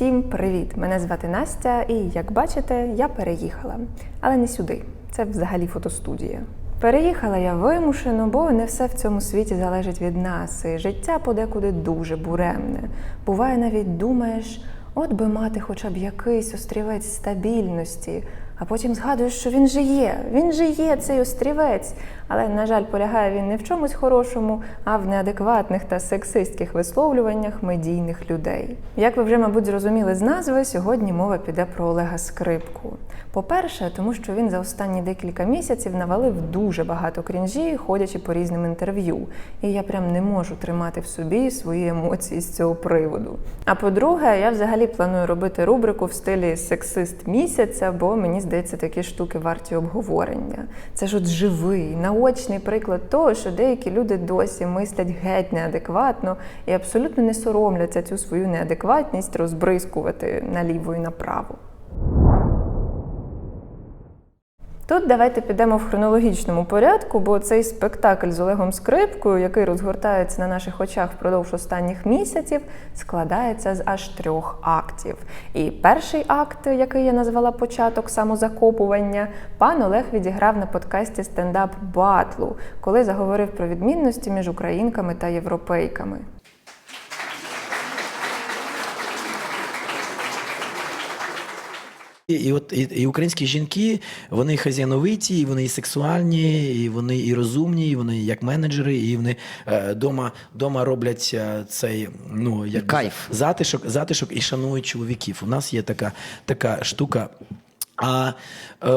Всім привіт! Мене звати Настя, і як бачите, я переїхала. Але не сюди. Це взагалі фотостудія. Переїхала я вимушено, бо не все в цьому світі залежить від нас. І життя подекуди дуже буремне. Буває, навіть думаєш, от би мати хоча б якийсь острівець стабільності. А потім згадуєш, що він же є, він же є цей острівець. Але, на жаль, полягає він не в чомусь хорошому, а в неадекватних та сексистських висловлюваннях медійних людей. Як ви вже, мабуть, зрозуміли з назви, сьогодні мова піде про Олега Скрипку. По-перше, тому що він за останні декілька місяців навалив дуже багато крінжі, ходячи по різним інтерв'ю. І я прям не можу тримати в собі свої емоції з цього приводу. А по-друге, я взагалі планую робити рубрику в стилі сексист місяця, бо мені здається, такі штуки варті обговорення. Це ж от живий, наочний приклад того, що деякі люди досі мислять геть неадекватно і абсолютно не соромляться цю свою неадекватність розбризкувати наліво і направо. Тут давайте підемо в хронологічному порядку, бо цей спектакль з Олегом Скрипкою, який розгортається на наших очах впродовж останніх місяців, складається з аж трьох актів. І перший акт, який я назвала початок самозакопування, пан Олег відіграв на подкасті стендап Батлу, коли заговорив про відмінності між українками та європейками. І, і от і, і українські жінки, вони хазяновиті, і вони і сексуальні, і вони і розумні, і вони як менеджери, і вони е, дома, дома роблять е, цей ну як Кайф. затишок, затишок і шанують чоловіків. У нас є така, така штука. А е,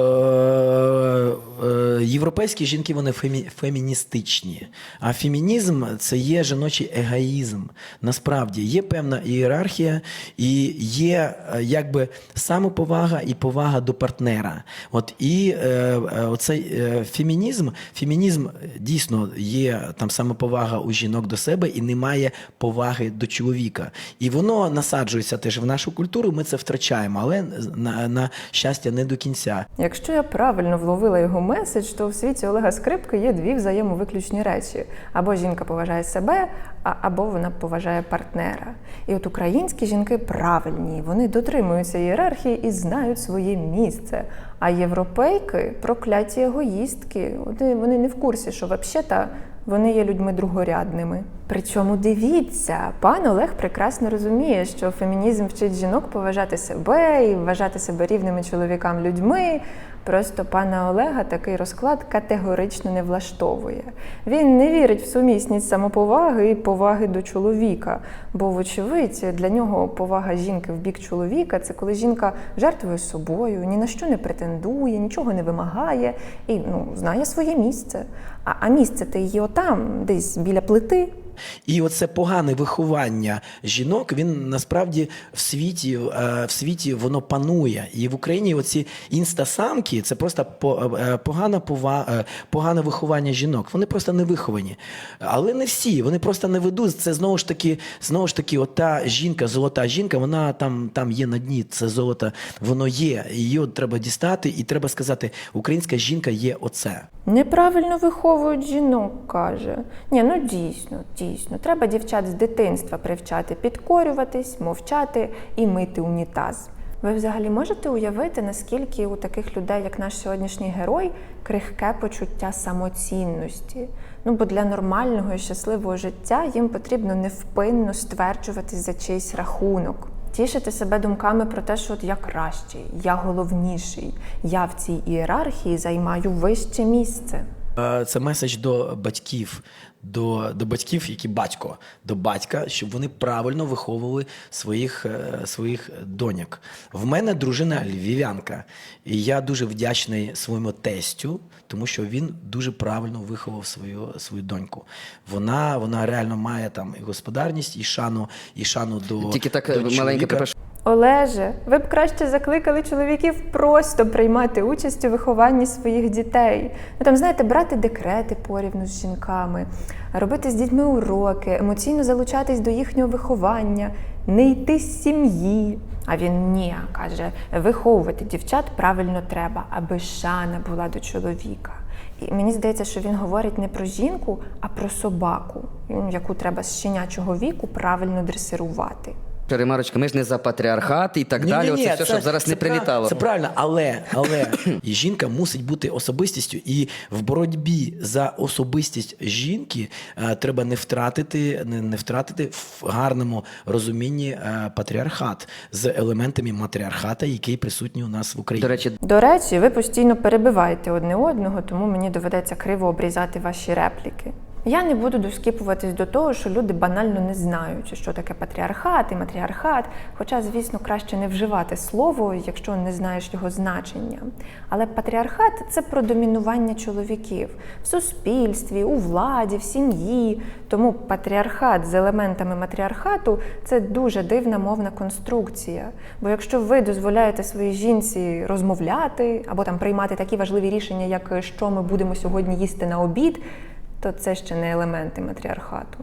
е, європейські жінки вони фемі, феміністичні. А фемінізм це є жіночий егоїзм. Насправді є певна ієрархія і є е, якби самоповага і повага до партнера. От і е, е, оцей е, фемінізм, фемінізм дійсно є там самоповага у жінок до себе і немає поваги до чоловіка. І воно насаджується теж в нашу культуру. Ми це втрачаємо, але на, на щастя не до кінця. Якщо я правильно вловила його меседж, то в світі Олега Скрипки є дві взаємовиключні речі: або жінка поважає себе, або вона поважає партнера. І от українські жінки правильні, вони дотримуються ієрархії і знають своє місце. А європейки прокляті егоїстки. Вони не в курсі, що взагалі вони є людьми другорядними. Причому дивіться, пан Олег прекрасно розуміє, що фемінізм вчить жінок поважати себе і вважати себе рівними чоловікам людьми. Просто пана Олега такий розклад категорично не влаштовує. Він не вірить в сумісність самоповаги і поваги до чоловіка. Бо, вочевидь, для нього повага жінки в бік чоловіка це коли жінка жертвує собою, ні на що не претендує, нічого не вимагає і ну, знає своє місце. А, а місце те її отам, десь біля плити. І оце погане виховання жінок, він насправді в світі, е, в світі воно панує. І в Україні оці інстасамки це просто е, погана пова, е, погане виховання жінок. Вони просто не виховані. Але не всі, вони просто не ведуть. Це знову ж таки, знову ж таки, ота жінка, золота жінка, вона там, там є на дні. Це золото, воно є. Її от треба дістати, і треба сказати, українська жінка є оце. Неправильно виховують жінок, каже. Ні, ну дійсно. Треба дівчат з дитинства привчати підкорюватись, мовчати і мити унітаз. Ви взагалі можете уявити, наскільки у таких людей, як наш сьогоднішній герой, крихке почуття самоцінності? Ну бо для нормального і щасливого життя їм потрібно невпинно стверджуватись за чийсь рахунок. Тішити себе думками про те, що от я кращий, я головніший, я в цій ієрархії займаю вище місце. Е, Це меседж до батьків, до, до батьків, які батько, до батька, щоб вони правильно виховували своїх, е, своїх доньок. В мене дружина львів'янка, і я дуже вдячний своєму тестю, тому що він дуже правильно виховав свою, свою доньку. Вона, вона реально має там і господарність, і шану, і шану до Тільки так до перепрошую. Олеже, ви б краще закликали чоловіків просто приймати участь у вихованні своїх дітей. Ну там, знаєте, брати декрети порівну з жінками, робити з дітьми уроки, емоційно залучатись до їхнього виховання, не йти з сім'ї. А він ні, каже, виховувати дівчат правильно треба, аби шана була до чоловіка. І мені здається, що він говорить не про жінку, а про собаку, яку треба з щенячого віку правильно дресирувати. Ремарочка, ми ж не за патріархат і так далі. Ні-ні-ні, Оце все, щоб зараз не прав- прилітало. Це правильно, але, але жінка мусить бути особистістю, і в боротьбі за особистість жінки е, треба не втратити, не, не втратити в гарному розумінні е, патріархат з елементами матріархата, який присутній у нас в Україні. До речі, До речі, ви постійно перебиваєте одне одного, тому мені доведеться криво обрізати ваші репліки. Я не буду доскіпуватись до того, що люди банально не знають, що таке патріархат і матріархат. Хоча, звісно, краще не вживати слово, якщо не знаєш його значення. Але патріархат це про домінування чоловіків в суспільстві, у владі, в сім'ї. Тому патріархат з елементами матріархату це дуже дивна мовна конструкція. Бо якщо ви дозволяєте своїй жінці розмовляти або там приймати такі важливі рішення, як що ми будемо сьогодні їсти на обід, то це ще не елементи матріархату.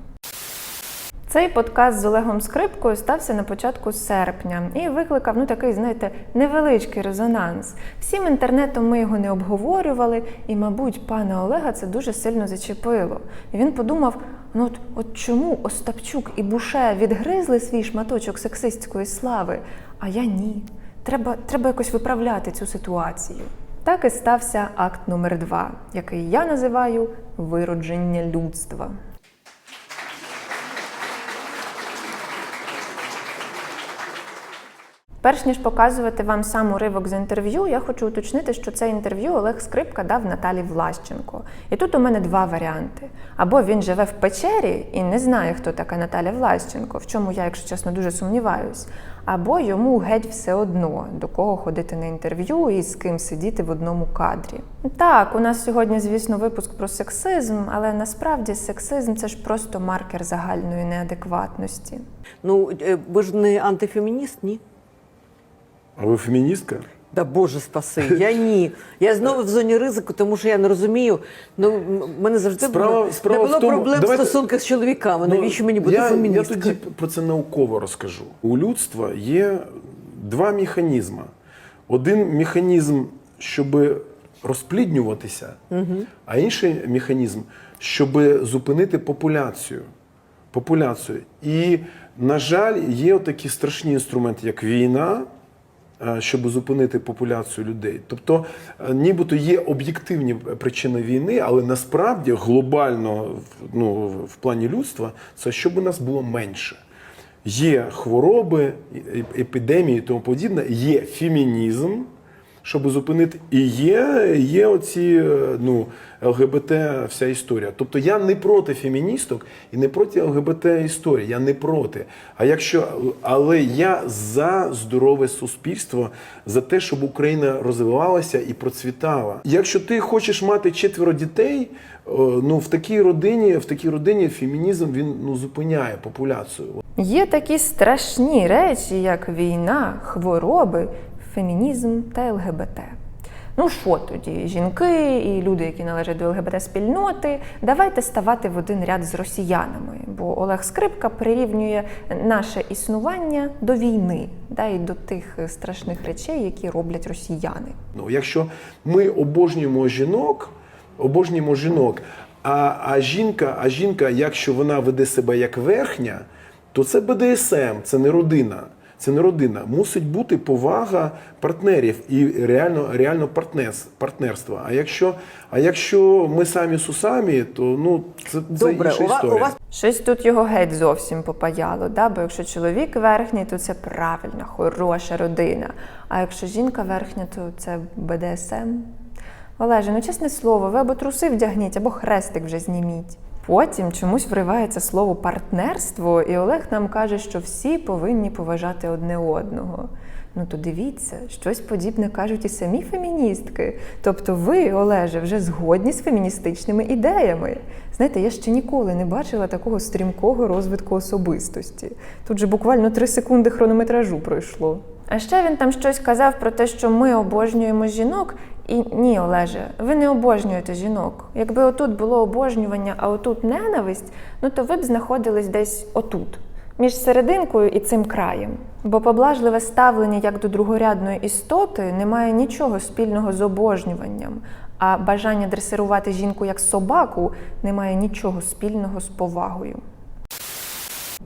Цей подкаст з Олегом Скрипкою стався на початку серпня і викликав ну такий, знаєте, невеличкий резонанс. Всім інтернетом ми його не обговорювали, і, мабуть, пана Олега це дуже сильно зачепило. І він подумав: ну от, от чому Остапчук і Буше відгризли свій шматочок сексистської слави, а я ні. Треба, треба якось виправляти цю ситуацію. Так і стався акт номер два, який я називаю виродження людства. Перш ніж показувати вам сам уривок з інтерв'ю, я хочу уточнити, що це інтерв'ю Олег Скрипка дав Наталі Влащенко. І тут у мене два варіанти: або він живе в печері і не знає, хто така Наталя Влащенко, в чому я, якщо чесно, дуже сумніваюсь, або йому геть все одно до кого ходити на інтерв'ю і з ким сидіти в одному кадрі. Так, у нас сьогодні, звісно, випуск про сексизм, але насправді сексизм це ж просто маркер загальної неадекватності. Ну, е, ви ж не антифемініст, ні? А ви феміністка? Да Боже спаси, я ні. Я знову в зоні ризику, тому що я не розумію. Ну, мене завжди Справа- було, справа не було в тому- проблем давайте- в стосунках з чоловіками. Ну, Навіщо мені бути я, я тоді про це науково розкажу. У людства є два механізми. Один механізм, щоб розпліднюватися, а інший механізм, щоб зупинити популяцію. популяцію. І, на жаль, є такі страшні інструменти, як війна, щоб зупинити популяцію людей. Тобто, е, нібито є об'єктивні причини війни, але насправді глобально ну, в плані людства це щоб у нас було менше. Є хвороби, е- епідемії і тому подібне, є фемінізм, щоб зупинити. І є, є оці е, ну, ЛГБТ вся історія. Тобто я не проти феміністок і не проти ЛГБТ історії. Я не проти. А якщо, але я за здорове суспільство, за те, щоб Україна розвивалася і процвітала. Якщо ти хочеш мати четверо дітей, е, ну в такій родині, в такій родині фемінізм він ну зупиняє популяцію. Є такі страшні речі, як війна, хвороби, фемінізм та ЛГБТ. Ну що тоді, жінки і люди, які належать до ЛГБТ-спільноти, давайте ставати в один ряд з росіянами, бо Олег Скрипка прирівнює наше існування до війни, да, і до тих страшних речей, які роблять росіяни. Ну, якщо ми обожнюємо жінок, обожнюємо жінок, а, а жінка, а жінка, якщо вона веде себе як верхня, то це БДСМ, це не родина. Це не родина. Мусить бути повага партнерів і реально, реально партнерс- партнерство. А якщо, а якщо ми самі сусамі, то ну це, це Добре, інша у вас, історія. у вас Щось тут його геть зовсім попаяло, да? бо якщо чоловік верхній, то це правильна, хороша родина. А якщо жінка верхня, то це БДСМ. Олеже, ну чесне слово, ви або труси вдягніть, або хрестик вже зніміть. Потім чомусь вривається слово партнерство, і Олег нам каже, що всі повинні поважати одне одного. Ну то дивіться, щось подібне кажуть і самі феміністки. Тобто ви, Олеже, вже згодні з феміністичними ідеями. Знаєте, я ще ніколи не бачила такого стрімкого розвитку особистості. Тут же буквально три секунди хронометражу пройшло. А ще він там щось казав про те, що ми обожнюємо жінок. І ні, Олеже, ви не обожнюєте жінок. Якби отут було обожнювання, а отут ненависть, ну то ви б знаходились десь отут, між серединкою і цим краєм. Бо поблажливе ставлення як до другорядної істоти не має нічого спільного з обожнюванням, а бажання дресирувати жінку як собаку не має нічого спільного з повагою.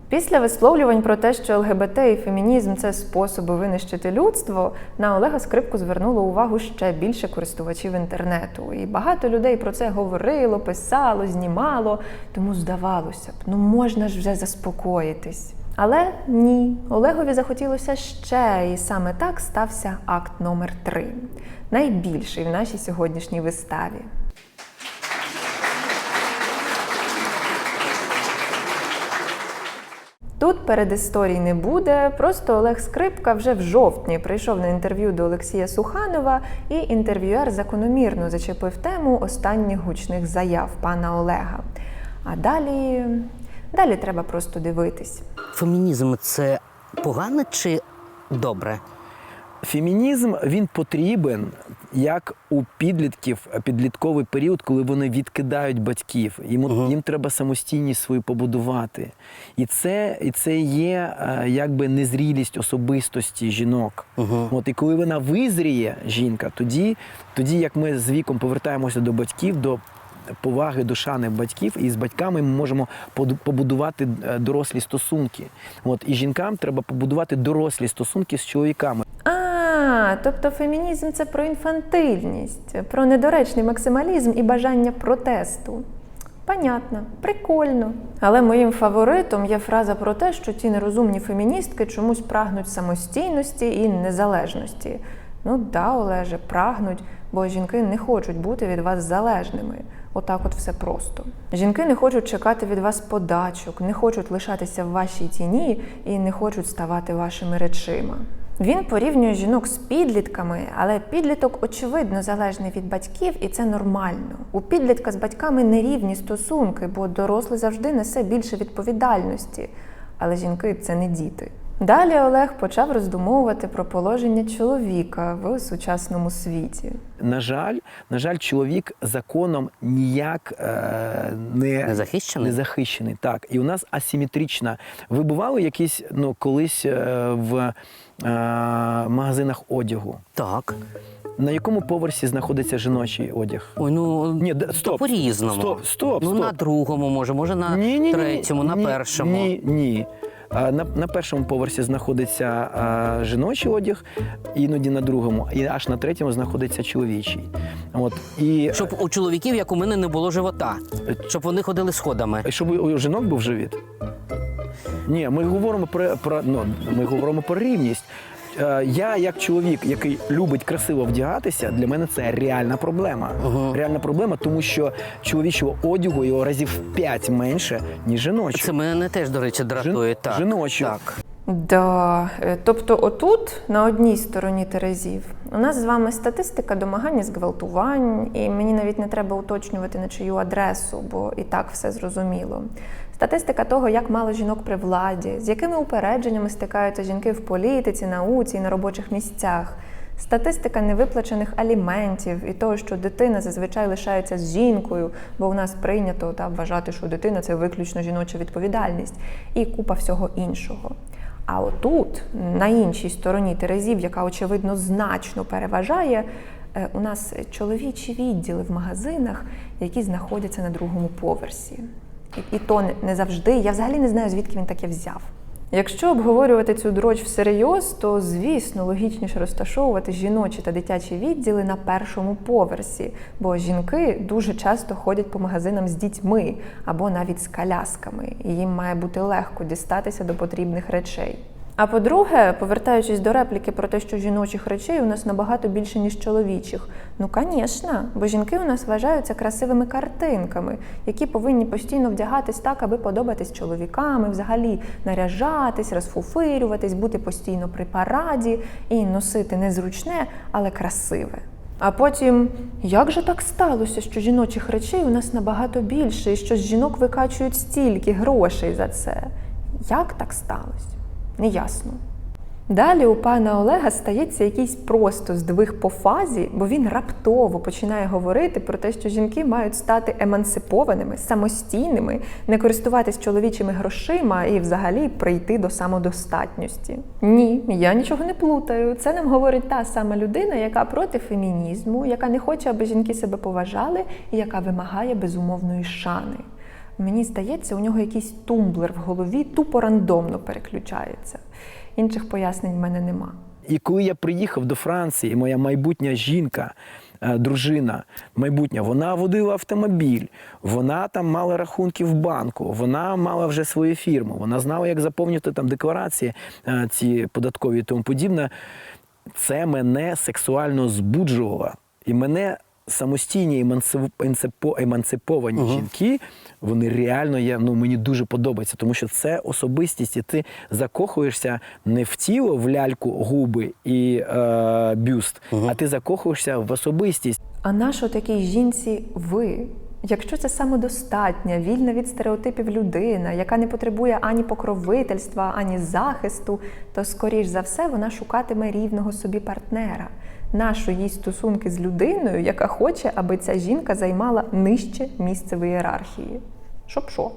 Після висловлювань про те, що ЛГБТ і фемінізм це способи винищити людство, на Олега Скрипку звернуло увагу ще більше користувачів інтернету. І багато людей про це говорило, писало, знімало. Тому здавалося б, ну можна ж вже заспокоїтись. Але ні, Олегові захотілося ще, і саме так стався акт номер 3 найбільший в нашій сьогоднішній виставі. Тут передісторій не буде. Просто Олег Скрипка вже в жовтні прийшов на інтерв'ю до Олексія Суханова, і інтерв'юер закономірно зачепив тему останніх гучних заяв пана Олега. А далі, далі треба просто дивитись. Фемінізм це погано чи добре? Фемінізм він потрібен як у підлітків підлітковий період, коли вони відкидають батьків. Їм, їм треба самостійність свою побудувати. І це, і це є е, якби незрілість особистості жінок. От, і коли вона визріє, жінка, тоді, тоді як ми з віком повертаємося до батьків, до поваги до шани батьків, і з батьками ми можемо побудувати е, дорослі стосунки. От, і жінкам треба побудувати дорослі стосунки з чоловіками. Тобто фемінізм це про інфантильність, про недоречний максималізм і бажання протесту. Понятно, прикольно. Але моїм фаворитом є фраза про те, що ті нерозумні феміністки чомусь прагнуть самостійності і незалежності. Ну да, Олеже, прагнуть, бо жінки не хочуть бути від вас залежними. Отак от все просто. Жінки не хочуть чекати від вас подачок, не хочуть лишатися в вашій тіні і не хочуть ставати вашими речима. Він порівнює жінок з підлітками, але підліток очевидно залежний від батьків, і це нормально. У підлітка з батьками нерівні стосунки, бо дорослий завжди несе більше відповідальності. Але жінки це не діти. Далі Олег почав роздумовувати про положення чоловіка в сучасному світі. На жаль, на жаль, чоловік законом ніяк е, не, Не захищений? Не захищений. Так. І у нас асиметрична. Ви бували якісь ну, колись е, в е, магазинах одягу? Так. На якому поверсі знаходиться жіночий одяг? Ой, ну Ні, де- то стоп. по-різному. Стоп, стоп, Ну стоп. на другому, може, може на Ні, ні, ні, третьому, на ні, першому. Ні, ні. На, на першому поверсі знаходиться а, жіночий одяг, іноді на другому, і аж на третьому знаходиться чоловічий. От і Щоб у чоловіків, як у мене, не було живота. Щоб вони ходили сходами. щоб у у жінок був живіт. Ні, ми говоримо про, про ну, ми говоримо про рівність. Е, Я, як чоловік, який любить красиво вдягатися, для мене це реальна проблема. Реальна проблема, тому що чоловічого одягу його разів в 5 менше, ніж жіночого. Це мене теж, до речі, дратує. Так. жіночого. Так. Да, е, тобто, отут, на одній стороні терезів, у нас з вами статистика домагання зґвалтувань, і мені навіть не треба уточнювати на чию адресу, бо і так все зрозуміло. Статистика того, як мало жінок при владі, з якими упередженнями стикаються жінки в політиці, науці і на робочих місцях. Статистика невиплачених аліментів і того, що дитина зазвичай лишається з жінкою, бо у нас прийнято та, вважати, що дитина це виключно жіноча відповідальність, і купа всього іншого. А отут, на іншій стороні терезів, яка очевидно значно переважає, е, у нас чоловічі відділи в магазинах, які знаходяться на другому поверсі. І, то не завжди. Я взагалі не знаю, звідки він таке взяв. Якщо обговорювати цю дроч всерйоз, то звісно логічніше розташовувати жіночі та дитячі відділи на першому поверсі, бо жінки дуже часто ходять по магазинам з дітьми або навіть з колясками, і їм має бути легко дістатися до потрібних речей. А по-друге, повертаючись до репліки про те, що жіночих речей у нас набагато більше, ніж чоловічих. Ну, звісно, бо жінки у нас вважаються красивими картинками, які повинні постійно вдягатись так, аби подобатись чоловікам, і взагалі наряжатись, розфуфирюватись, бути постійно при параді і носити незручне, але красиве. А потім, як же так сталося, що жіночих речей у нас набагато більше, і що з жінок викачують стільки грошей за це? Як так сталося? Неясно. Далі у пана Олега стається якийсь просто здвиг по фазі, бо він раптово починає говорити про те, що жінки мають стати емансипованими, самостійними, не користуватись чоловічими грошима і взагалі прийти до самодостатності. Ні, я нічого не плутаю. Це нам говорить та сама людина, яка проти фемінізму, яка не хоче, аби жінки себе поважали і яка вимагає безумовної шани. Мені здається, у нього якийсь тумблер в голові тупо рандомно переключається. Інших пояснень в мене нема. І коли я приїхав до Франції, моя майбутня жінка, е, дружина майбутня, вона водила автомобіль, вона там мала рахунки в банку, вона мала вже свою фірму, вона знала, як заповнити там декларації е, ці податкові і тому подібне. Це мене сексуально збуджувало. І мене самостійні емансип- емансипо- емансиповані жінки, вони реально є, ну мені дуже подобаються, тому що це особистість, і ти закохуєшся не в тіло, в ляльку, губи і е, бюст, а ти закохуєшся в особистість. А нащо такій жінці ви? Якщо це самодостатня, вільна від стереотипів людина, яка не потребує ані покровительства, ані захисту, то скоріш за все вона шукатиме рівного собі партнера. Нащо їй стосунки з людиною, яка хоче, аби ця жінка займала нижче місце в ієрархії? Щоб що?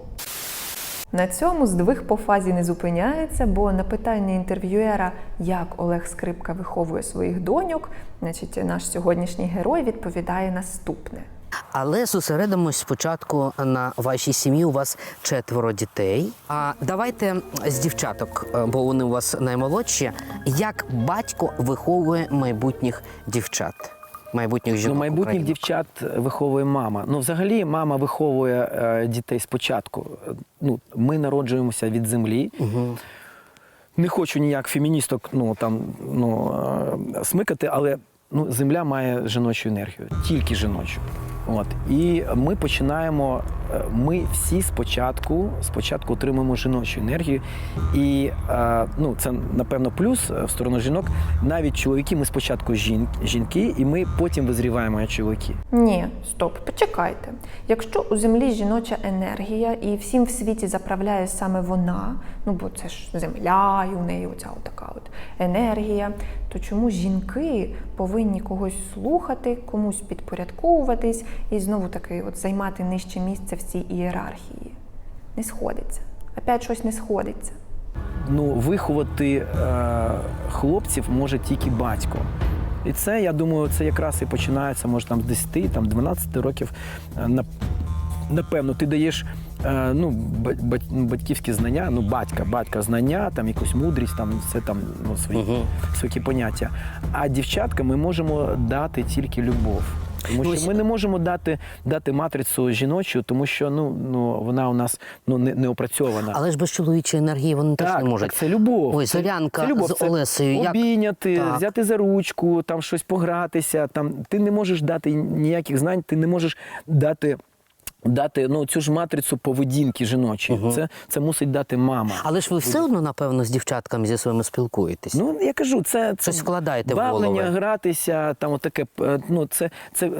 На цьому здвиг по фазі не зупиняється, бо на питання інтерв'юера, як Олег Скрипка виховує своїх доньок, значить, наш сьогоднішній герой відповідає наступне. Але зосередимось спочатку на вашій сім'ї. У вас четверо дітей. А давайте з дівчаток, е, бо вони у вас наймолодші. Як батько виховує майбутніх дівчат, майбутніх жінок? Ну, майбутніх України? дівчат виховує мама. Ну, взагалі, мама виховує е, дітей спочатку. Е, Ну, ми народжуємося від землі. Не хочу ніяк феміністок ну, там, ну, е, смикати, але ну, земля має жіночу енергію, тільки жіночу. От. І ми починаємо, е, ми всі спочатку, спочатку отримуємо жіночу енергію. І е, ну, це, напевно, плюс е, в сторону жінок. Навіть чоловіки, ми спочатку жін, жінки, і ми потім визріваємо як чоловіки. Ні, стоп, почекайте. Якщо у землі жіноча енергія і всім в світі заправляє саме вона, ну бо це ж земля, і у неї оця така от енергія, то чому жінки повинні когось слухати, комусь підпорядковуватись і знову таки от займати нижче місце в цій ієрархії? Не сходиться. Опять щось не сходиться. ну, виховати е, хлопців може тільки батько. І це, я думаю, це якраз і починається, може, там з 10, там, 12 років. Е, Напевно, ти даєш е, ну, ну, батьківські знання, ну, батька, батька знання, там якусь мудрість, там це там ну, свої, свої поняття. А дівчатка ми можемо дати тільки любов. Тому Ну, ось- що ми не можемо дати, дати матрицю жіночу, тому що ну, ну, вона у нас ну, не, не опрацьована. Але ж без чоловічої енергії вони теж не можуть. так, це любов. Ой, Це- Зорянка це любов. з Це Олесею. Як... Обійняти, Так. взяти за ручку, там щось погратися. Там ти не можеш дати ніяких знань, ти не можеш дати. Дати ну цю ж матрицю поведінки жіночої. Це, це мусить дати мама. Але ж ви все одно, напевно, з дівчатками зі своїми спілкуєтесь. Ну я кажу, це, це Щось вкладаєте в голови. гратися, там отаке. е, Ну це це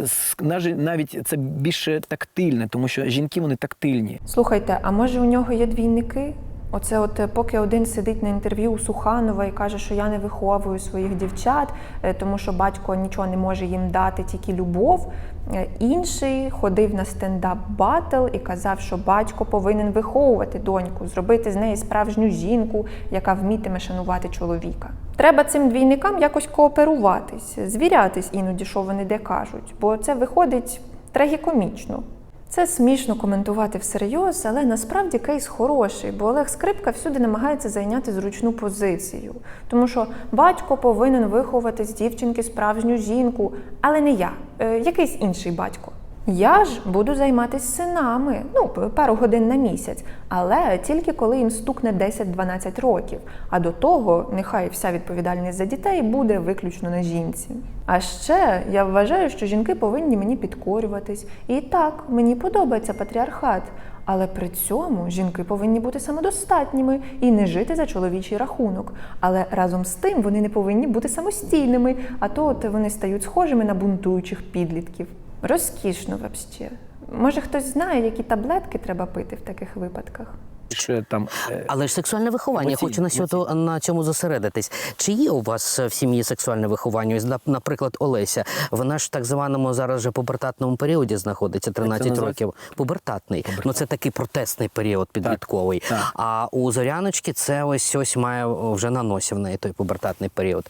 навіть це більше тактильне, тому що жінки вони тактильні. Слухайте, а може у нього є двійники? Оце, от е, поки один сидить на інтерв'ю у Суханова і каже, що я не виховую своїх дівчат, е, тому що батько нічого не може їм дати, тільки любов. Е, Інший ходив на стендап батл і казав, що батько повинен виховувати доньку, зробити з неї справжню жінку, яка вмітиме шанувати чоловіка. Треба цим двійникам якось кооперуватись, звірятись іноді, що вони де кажуть, бо це виходить трагікомічно. Це смішно коментувати всерйоз, але насправді кейс хороший, бо Олег Скрипка всюди намагається зайняти зручну позицію. Тому що батько повинен виховати з дівчинки справжню жінку, але не я, е, якийсь інший батько. Я ж буду займатися синами, ну, пару годин на місяць, але тільки коли їм стукне 10-12 років. А до того нехай вся відповідальність за дітей буде виключно на жінці. А ще я вважаю, що жінки повинні мені підкорюватись. І так, мені подобається патріархат. Але при цьому жінки повинні бути самодостатніми і не жити за чоловічий рахунок. Але разом з тим вони не повинні бути самостійними, а то от вони стають схожими на бунтуючих підлітків. Розкішно, взагалі. Може, хтось знає, які таблетки треба пити в таких випадках? Що там е, Але ж сексуальне виховання, я Емоційне, хочу на, сьогодні на цьому зосередитись. Чи є у вас в сім'ї сексуальне виховання? Ось, нап- Наприклад, Олеся. Вона ж в так званому зараз же пубертатному періоді знаходиться 13 називається? років. Пубертатний. Ну це такий протестний період підлітковий. так. А у Зоряночки це ось ось має вже на носі в неї той пубертатний період.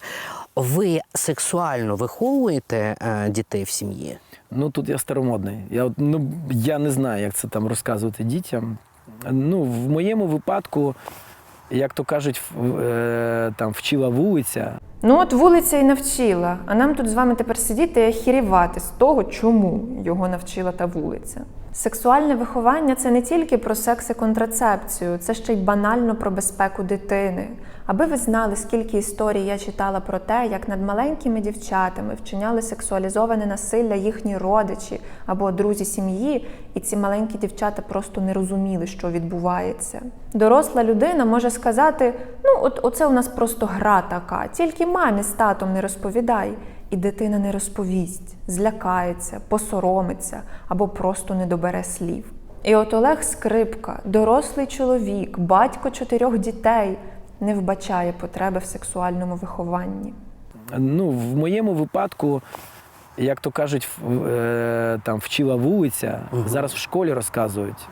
Ви сексуально виховуєте е, дітей в сім'ї? Ну тут я старомодний. Я ну я не знаю, як це там розказувати дітям. Ну, в моєму випадку, як то кажуть, е, там вчила вулиця. Ну от вулиця і навчила, а нам тут з вами тепер сидіти і хірівати з того, чому його навчила та вулиця. Сексуальне виховання це не тільки про секс і контрацепцію, це ще й банально про безпеку дитини. Аби ви знали, скільки історій я читала про те, як над маленькими дівчатами вчиняли сексуалізоване насилля їхні родичі або друзі сім'ї, і ці маленькі дівчата просто не розуміли, що відбувається. Доросла людина може сказати: ну, от оце у нас просто гра така, тільки мамі з татом не розповідай. І дитина не розповість, злякається, посоромиться або просто не добере слів. І от Олег Скрипка, дорослий чоловік, батько чотирьох дітей, не вбачає потреби в сексуальному вихованні. Ну, в моєму випадку, як то кажуть, в- е, там вчила вулиця, зараз в школі розказують.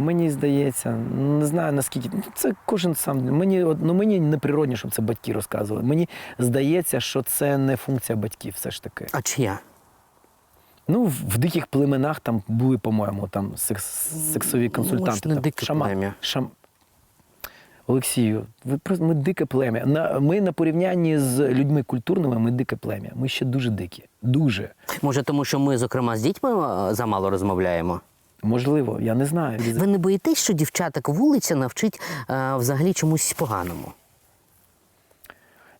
Мені здається, не знаю наскільки. Ну, це кожен сам. Мені, ну, мені неприродно, щоб це батьки розказували. Мені здається, що це не функція батьків, все ж таки. А чия? Ну, в, в диких племенах там були, по-моєму, там секс, сексові консультанти. там, дике шама- плем'я. Шам... Олексію, ви просто ми дике плем'я. На, ми на порівнянні з людьми культурними, ми дике плем'я. Ми ще дуже дикі. Дуже. Може, тому що ми, зокрема, з дітьми замало розмовляємо? Можливо, я не знаю. Ви не боїтесь, що дівчаток вулиця навчить е, взагалі чомусь поганому?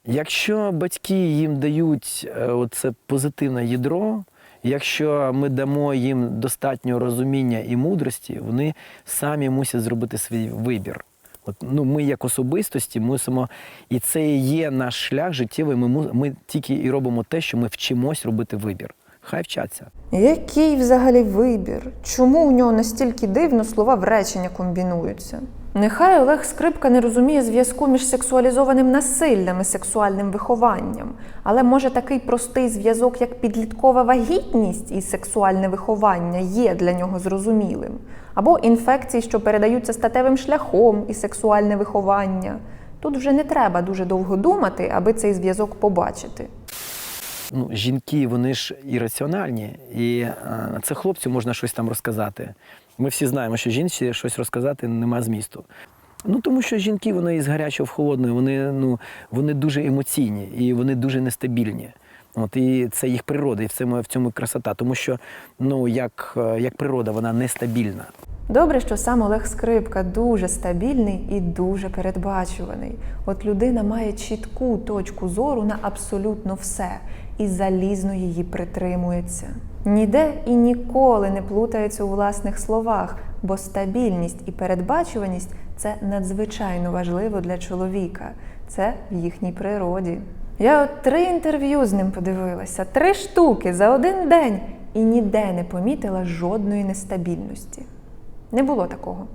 Якщо батьки їм дають е, оце позитивне ядро, якщо ми дамо їм достатньо розуміння і мудрості, вони самі мусять зробити свій вибір. От, ну, ми як особистості мусимо, і це і є наш шлях життєвий. Ми, ми тільки і робимо те, що ми вчимось робити вибір. Хай вчаться. Який взагалі вибір? Чому у нього настільки дивно слова в речення комбінуються? Нехай Олег Скрипка не розуміє зв'язку між сексуалізованим насиллям і сексуальним вихованням, але може такий простий зв'язок, як підліткова вагітність і сексуальне виховання, є для нього зрозумілим, або інфекції, що передаються статевим шляхом і сексуальне виховання. Тут вже не треба дуже довго думати, аби цей зв'язок побачити. Ну, жінки, вони ж ірраціональні, і е, це хлопцю можна щось там розказати. Ми всі знаємо, що жінці щось розказати нема змісту. Ну тому що жінки вони із гарячого в холодне, вони, ну, вони дуже емоційні і вони дуже нестабільні. От, і це їх природа, і в цьому, в цьому красота. Тому що ну, як, е, як природа, вона нестабільна. Добре, що сам Олег Скрипка дуже стабільний і дуже передбачуваний. От людина має чітку точку зору на абсолютно все і залізно її притримується. Ніде і ніколи не плутається у власних словах, бо стабільність і передбачуваність це надзвичайно важливо для чоловіка. Це в їхній природі. Я от три інтерв'ю з ним подивилася, три штуки за один день, і ніде не помітила жодної нестабільності. Не було такого.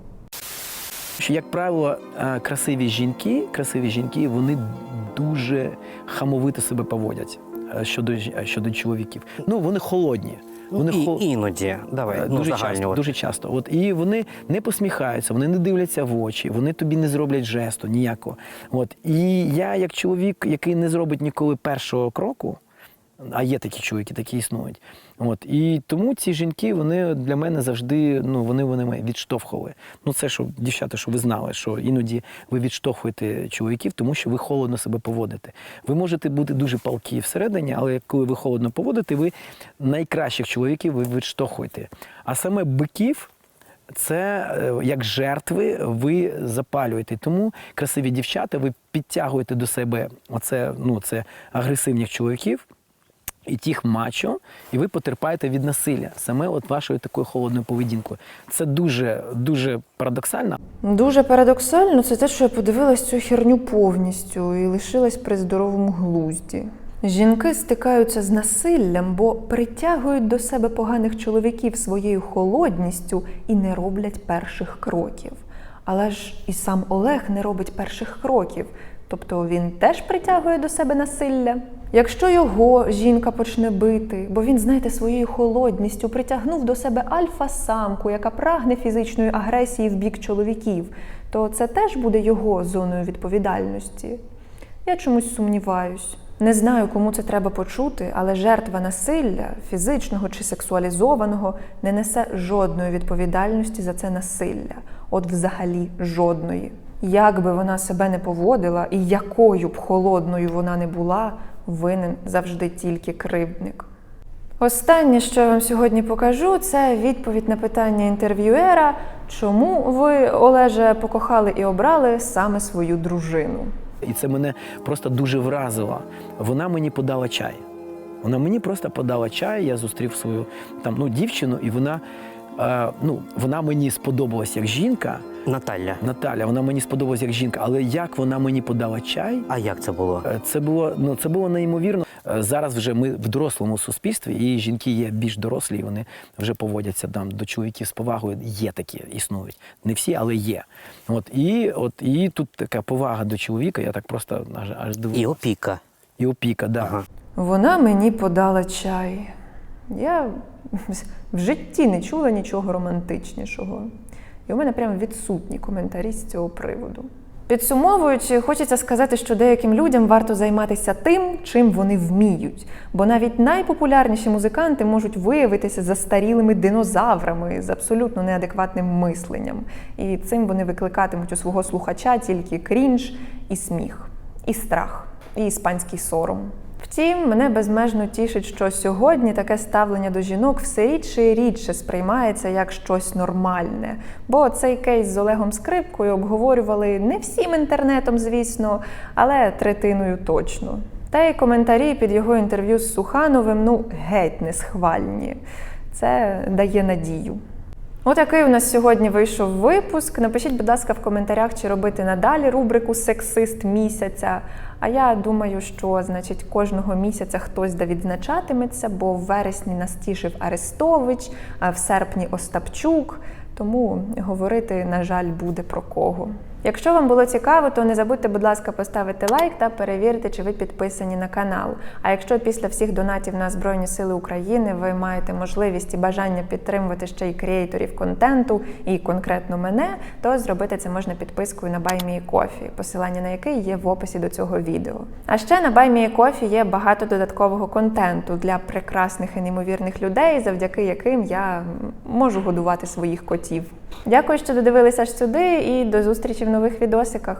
Як правило, е, красиві жінки, красиві жінки, вони дуже хамовито себе поводять щодо, ж- е, щодо чоловіків. Ну, вони холодні. Вони І, хол- іноді, давай, дуже ну, дуже часто, дуже часто. От і вони не посміхаються, вони не дивляться в очі, вони тобі не зроблять жесту ніякого. От і я, як чоловік, який не зробить ніколи першого кроку. А є такі чоловіки, такі існують. От і тому ці жінки вони для мене завжди ну вони вони мене відштовхували. Ну це що дівчата, що ви знали, що іноді ви відштовхуєте чоловіків, тому що ви холодно себе поводите. Ви можете бути дуже палкі всередині, але коли ви холодно поводите, ви найкращих чоловіків ви відштовхуєте. А саме биків. Це е, як жертви ви запалюєте. Тому красиві дівчата, ви підтягуєте до себе оце, ну, це агресивних чоловіків і тих мачо, і ви потерпаєте від насилля саме от вашою такою холодною поведінкою. Це дуже дуже парадоксально. Дуже парадоксально це те, що я подивилась цю херню повністю і лишилась при здоровому глузді. Жінки стикаються з насиллям, бо притягують до себе поганих чоловіків своєю холодністю і не роблять перших кроків. Але ж і сам Олег не робить перших кроків, тобто він теж притягує до себе насилля. Якщо його жінка почне бити, бо він, знаєте, своєю холодністю притягнув до себе альфа-самку, яка прагне фізичної агресії в бік чоловіків, то це теж буде його зоною відповідальності. Я чомусь сумніваюсь. Не знаю, кому це треба почути, але жертва насилля, фізичного чи сексуалізованого, не несе жодної відповідальності за це насилля, от взагалі жодної. Як би вона себе не поводила і якою б холодною вона не була, винен завжди тільки кривдник. Останнє, що я вам сьогодні покажу, це відповідь на питання інтерв'юера, чому ви, Олеже, покохали і обрали саме свою дружину. І це мене просто дуже вразило. Вона мені подала чай. Вона мені просто подала чай. Я зустрів свою там ну, дівчину, і вона, е, ну, вона мені сподобалась як жінка. Наталя. Наталя, вона мені сподобалась як жінка, але як вона мені подала чай, А як це було? е, це було ну це було неймовірно. Е, Зараз вже ми в дорослому суспільстві, і жінки є більш дорослі, і вони вже поводяться там до чоловіків з повагою. Є такі, існують. Не всі, але є. От і от і тут така повага до чоловіка. Я так просто аж аж дивуюся. І опіка. І опіка, да. Ага. Вона мені подала чай. Я в житті не чула нічого романтичнішого. І у мене прямо відсутні коментарі з цього приводу. Підсумовуючи, хочеться сказати, що деяким людям варто займатися тим, чим вони вміють. Бо навіть найпопулярніші музиканти можуть виявитися застарілими динозаврами з абсолютно неадекватним мисленням. І цим вони викликатимуть у свого слухача тільки крінж і сміх, і страх, і іспанський сором. Втім, мене безмежно тішить, що сьогодні таке ставлення до жінок все рідше і рідше сприймається як щось нормальне. Бо цей кейс з Олегом Скрипкою обговорювали не всім інтернетом, звісно, але третиною точно. Та й коментарі під його інтерв'ю з Сухановим ну геть не схвальні. Це дає надію. Отакий у нас сьогодні вийшов випуск. Напишіть, будь ласка, в коментарях, чи робити надалі рубрику Сексист місяця. А я думаю, що значить кожного місяця хтось да відзначатиметься, бо в вересні нас тішив Арестович, в серпні Остапчук. Тому говорити, на жаль, буде про кого. Якщо вам було цікаво, то не забудьте, будь ласка, поставити лайк та перевірити, чи ви підписані на канал. А якщо після всіх донатів на Збройні Сили України ви маєте можливість і бажання підтримувати ще й креаторів контенту і конкретно мене, то зробити це можна підпискою на BuyMeCoffee, посилання на який є в описі до цього відео. А ще на BuyMeCoffee є багато додаткового контенту для прекрасних і неймовірних людей, завдяки яким я можу годувати своїх котів. Дякую, що додивилися аж сюди, і до зустрічі в нових відосиках.